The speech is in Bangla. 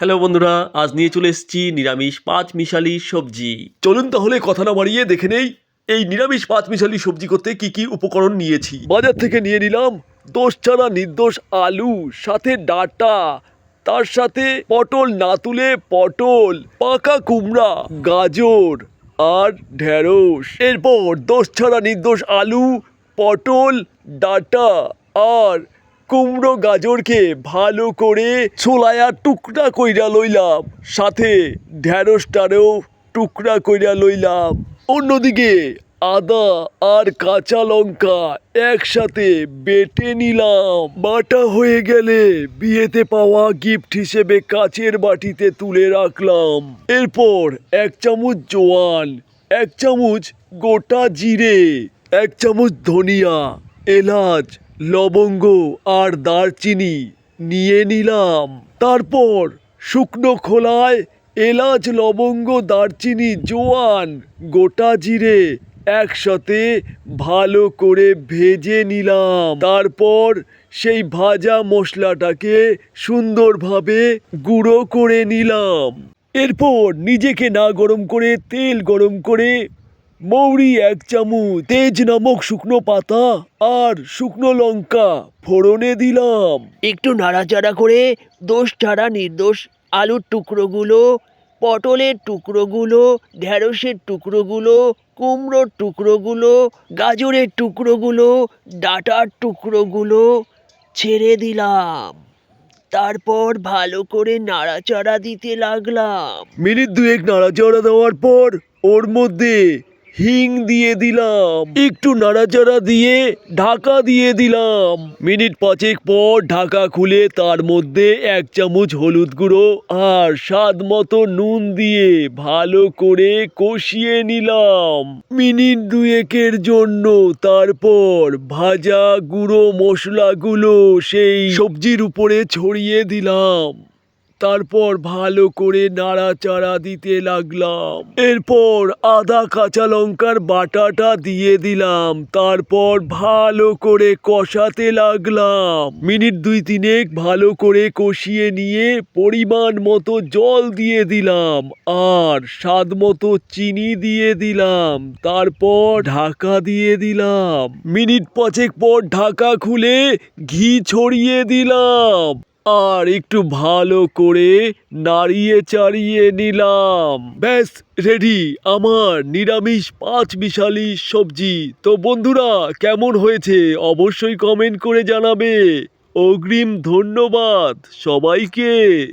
হ্যালো বন্ধুরা, আজ নিয়ে চলে এসেছি নিরামিষ পাঁচ মিশালি সবজি। চলুন তাহলে কথা না বাড়িয়ে দেখে নেই, এই নিরামিষ পাঁচ মিশালি সবজি করতে কি কি উপকরণ নিয়েছি। বাজার থেকে নিয়ে নিলাম দোষ ছাড়া নির্দোষ আলু, সাথে ডাটা, তার সাথে পটল না তুলে পটল, পাকা কুমড়া, গাজর আর ঢেঁড়স। এরপর দোষ ছাড়া নির্দোষ আলু, পটল, ডাটা আর কুমড়ো গাজরকে ভালো করে ছোলায়া টুকরা কইরা লইলাম। সাথে ঢেঁড়সটারেও টুকরা কইরা লইলাম। অন্যদিকে আদা আর কাঁচা লঙ্কা একসাথে বেটে নিলাম। বাটা হয়ে গেলে বিয়েতে পাওয়া গিফট হিসেবে কাচের বাটিতে তুলে রাখলাম। এরপর এক চামচ জোয়ান, এক চামচ গোটা জিরে, এক চামচ ধনিয়া, এলাচ লবঙ্গ আর দারচিনি নিয়ে নিলাম। তারপর শুকনো খোলায় এলাচ, লবঙ্গ, দারচিনি, জোয়ান, গোটা জিরে একসাথে ভালো করে ভেজে নিলাম। তারপর সেই ভাজা মশলাটাকে সুন্দরভাবে গুঁড়ো করে নিলাম। এরপর নিজেকে না গরম করে তেল গরম করে মৌরি এক চামচ তেজ নামক শুকনো পাতা আর শুকনো লঙ্কা ফোড়নে দিলাম। একটু নাড়াচাড়া করে দোষ ছাড়া নির্দোষ আলুর টুকরোগুলো পটলের টুকরোগুলো ঢেঁড়সের টুকরোগুলো কুমড়োর টুকরোগুলো গাজরের টুকরোগুলো ডাটার টুকরোগুলো ছেড়ে দিলাম। তারপর ভালো করে নাড়াচাড়া দিতে লাগলাম। মিনিট দুয়েক নাড়াচাড়া দেওয়ার পর ওর মধ্যে হিং দিয়ে দিলাম। একটু নাড়াচাড়া দিয়ে ঢাকা দিয়ে দিলাম। মিনিট পাঁচেক পর ঢাকা খুলে তার মধ্যে এক চামচ হলুদ গুঁড়ো আর স্বাদ মতো নুন দিয়ে ভালো করে কষিয়ে নিলাম। মিনিট দুয়েকের জন্য তারপর ভাজা গুঁড়ো মশলাগুলো সেই সবজির উপরে ছড়িয়ে দিলাম। তারপর ভালো করে নাড়াচাড়া দিতে লাগলাম। এরপর আদা কাঁচা লঙ্কার বাটাটা দিয়ে দিলাম। তারপর ভালো করে কষাতে লাগলাম। মিনিট দুই তিনেক ভালো করে কষিয়ে নিয়ে পরিমাণ মতো জল দিয়ে দিলাম আর স্বাদ মতো চিনি দিয়ে দিলাম। তারপর ঢাকা দিয়ে দিলাম। মিনিট পাঁচেক পর ঢাকা খুলে ঘি ছড়িয়ে দিলাম। আর একটু ভালো করে নাড়িয়ে চাড়িয়ে নিলাম। ব্যাস রেডি আমার নিরামিষ পাঁচ বিশালি সবজি। তো বন্ধুরা, কেমন হয়েছে অবশ্যই কমেন্ট করে জানাবে। অগ্রিম ধন্যবাদ সবাইকে।